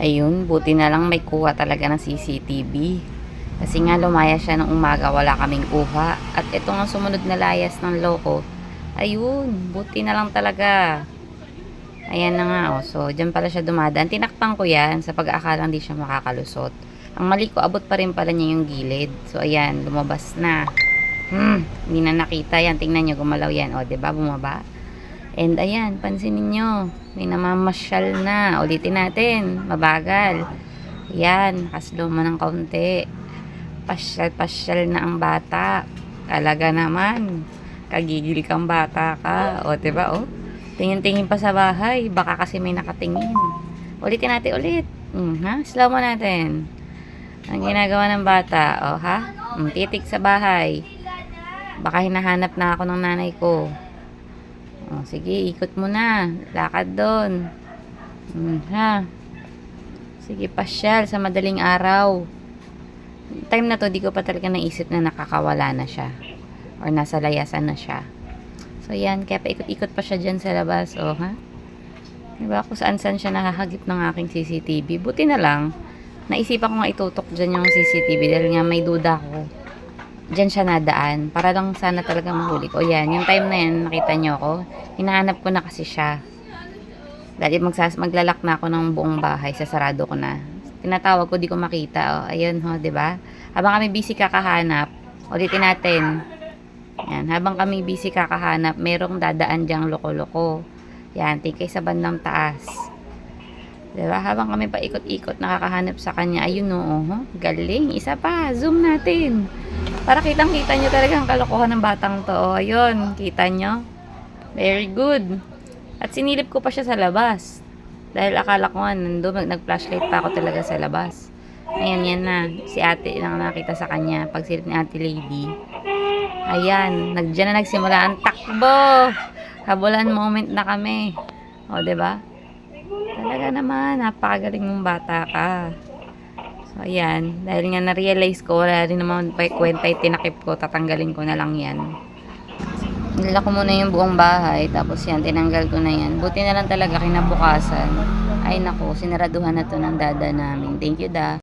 Ayun, buti na lang may kuha talaga ng CCTV. Kasi nga lumaya siya ng umaga, wala kaming kuha. At ito nga sumunod na layas ng loko. Ayun, buti na lang talaga. Ayan na nga, oh. So, dyan pala siya dumadaan. Tinakpan ko yan sa pag-aakalang di siya makakalusot. Ang mali ko, abot pa rin pala niya yung gilid. So, ayan, lumabas na. Hmm, hindi na nakita yan. Tingnan nyo, gumalaw yan. O, 'di ba Bumaba. And ayan, pansinin nyo. May namamasyal na. Ulitin natin. Mabagal. Ayan, nakaslow mo ng kaunti. Pasyal-pasyal na ang bata. Talaga naman. Kagigil kang bata ka. O, ba Oh, tingin-tingin pa sa bahay. Baka kasi may nakatingin. Ulitin natin ulit. Mm, ha? Slow mo natin. Ang ginagawa ng bata. O, ha? Mm, titik sa bahay. Baka hinahanap na ako ng nanay ko. O, sige, ikot mo na. Lakad doon. Mm, ha? Sige, pasyal sa madaling araw. Time na to, di ko pa talaga naisip na nakakawala na siya. Or nasa layasan na siya. So, yan. Kaya paikot-ikot pa siya dyan sa labas. O, ha? Diba? Kung saan-saan siya nakahagip ng aking CCTV. Buti na lang. Naisipan ko nga itutok dyan yung CCTV dahil nga may duda ko. Diyan siya nadaan. Para lang sana talaga mahuli ko. Yan. Yung time na yan, nakita niyo ako. Hinahanap ko na kasi siya. Dahil magsas maglalak na ako ng buong bahay. Sasarado ko na. Tinatawag ko, di ko makita. O, ayun ho, 'di ba? Habang kami busy kakahanap, ulitin natin. Yan, habang kami busy kakahanap, merong dadaan diyang loko-loko. Yan, tikay sa bandang taas. 'Di ba? Habang kami paikot-ikot nakakahanap sa kanya, ayun oo, oh, galing. Isa pa, zoom natin. Para kitang-kita nyo talaga ang kalokohan ng batang to. O, ayun, kita nyo? Very good. At sinilip ko pa siya sa labas. Dahil akala ko nga, nandun, nag-flashlight pa ako talaga sa labas. Ayan, yan na. Si ate lang nakita sa kanya. Pagsilip ni ate lady. Ayan, nag, dyan na nagsimula ang takbo. Habulan moment na kami. O, ba? Talaga naman, napakagaling mong bata ka. So, ayan. Dahil nga na-realize ko, wala rin naman kwenta yung tinakip ko, tatanggalin ko na lang yan. Nila ko muna yung buong bahay, tapos yan, tinanggal ko na yan. Buti na lang talaga kinabukasan. Ay nako, sinaraduhan na to ng dada namin. Thank you da.